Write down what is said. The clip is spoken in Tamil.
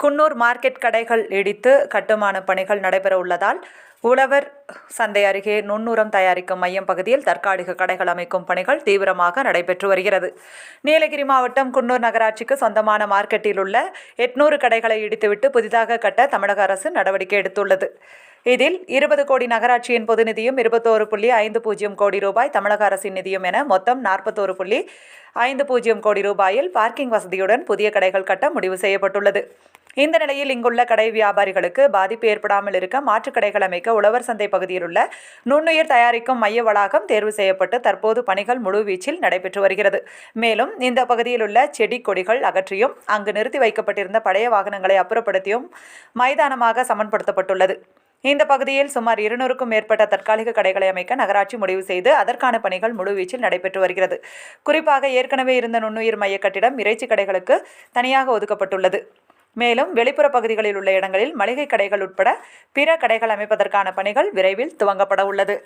குன்னூர் மார்க்கெட் கடைகள் இடித்து கட்டுமான பணிகள் நடைபெற உள்ளதால் உழவர் சந்தை அருகே நுண்ணுரம் தயாரிக்கும் மையம் பகுதியில் தற்காலிக கடைகள் அமைக்கும் பணிகள் தீவிரமாக நடைபெற்று வருகிறது. நீலகிரி மாவட்டம் குன்னூர் நகராட்சிக்கு சொந்தமான மார்க்கெட்டில் உள்ள எட்நூறு கடைகளை இடித்துவிட்டு புதிதாக கட்ட தமிழக அரசு நடவடிக்கை எடுத்துள்ளது. இதில் இருபது கோடி நகராட்சியின் பொது நிதியும் இருபத்தோரு புள்ளி ஐந்து பூஜ்ஜியம் கோடி ரூபாய் தமிழக அரசின் நிதியும் என மொத்தம் நாற்பத்தோரு புள்ளி ஐந்து பூஜ்ஜியம் கோடி ரூபாயில் பார்க்கிங் வசதியுடன் புதிய கடைகள் கட்ட முடிவு செய்யப்பட்டுள்ளது. இந்த நிலையில் இங்குள்ள கடை வியாபாரிகளுக்கு பாதிப்பு ஏற்படாமல் இருக்க மாற்றுக் கடைகள் அமைக்க உழவர் சந்தை பகுதியில் உள்ள நுண்ணுயிர் தயாரிக்கும் மைய வளாகம் தேர்வு செய்யப்பட்டு தற்போது பணிகள் முழுவீச்சில் நடைபெற்று வருகிறது. மேலும் இந்த பகுதியில் உள்ள செடி கொடிகள் அகற்றியும் அங்கு நிறுத்தி வைக்கப்பட்டிருந்த பழைய வாகனங்களை அப்புறப்படுத்தியும் மைதானமாக சமன்படுத்தப்பட்டுள்ளது. இந்த பகுதியில் சுமார் இருநூறுக்கும் மேற்பட்ட தற்காலிக கடைகளை அமைக்க நகராட்சி முடிவு செய்து அதற்கான பணிகள் முழுவீச்சில் நடைபெற்று வருகிறது. குறிப்பாக ஏற்கனவே இருந்த நுண்ணுயிர் மைய கட்டிடம் இறைச்சி கடைகளுக்கு தனியாக ஒதுக்கப்பட்டுள்ளது. மேலும் வெளிப்புற பகுதிகளில் உள்ள இடங்களில் மளிகை கடைகள் உட்பட பிற கடைகள் அமைப்பதற்கான பணிகள் விரைவில் துவங்கப்பட உள்ளது.